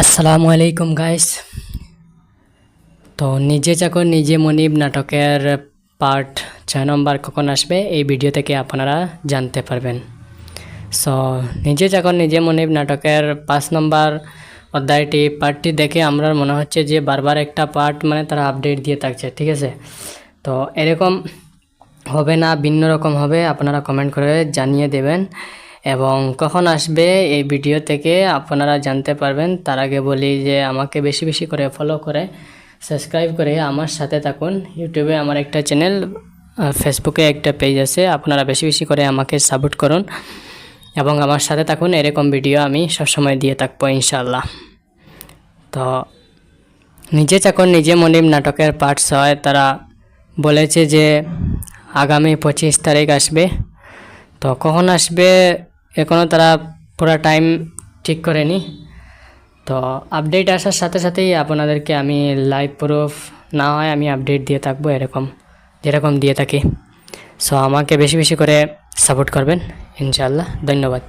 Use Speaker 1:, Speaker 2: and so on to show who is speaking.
Speaker 1: আসসালামু আলাইকুম গাইস তো নিজে চাকর, নিজে মনিব নাটকের পার্ট ছয় নম্বর কখন আসবে, এই ভিডিও থেকে আপনারা জানতে পারবেন। সো নিজে চাকর, নিজে মনিব নাটকের পাঁচ নম্বর অধ্যায়টি পার্টটি দেখে আমরা মনে হচ্ছে যে বারবার একটা পার্ট মানে তারা আপডেট দিয়ে থাকছে, ঠিক আছে? তো এরকম হবে না, ভিন্ন রকম হবে, আপনারা কমেন্ট করে জানিয়ে দেবেন। এবং কখন আসবে এই ভিডিও থেকে আপনারা জানতে পারবেন। তার আগে বলি যে আমাকে বেশি বেশি করে ফলো করে সাবস্ক্রাইব করে আমার সাথে থাকুন। ইউটিউবে আমার একটা চ্যানেল ফেসবুকে একটা পেজ আছে। আপনারা বেশি বেশি করে আমাকে সাপোর্ট করুন এবং আমার সাথে থাকুন। এরকম ভিডিও আমি সবসময় দিয়ে থাকব ইনশাল্লাহ তো নিজে চাকর, নিজে মনিম নাটকের পার্ট ছয়, তারা বলেছে যে আগামী পঁচিশ তারিখ আসবে। তো কখন আসবে? এখনও তারা পুরো টাইম ঠিক করেনি। তো আপডেট আসার সাথে সাথেই আপনাদেরকে আমি লাইভ প্রুফ না হয় আমি আপডেট দিয়ে থাকব এরকম, যেরকম দিয়ে থাকি। সো আমাকে বেশি বেশি করে সাপোর্ট করবেন ইনশাল্লাহ ধন্যবাদ।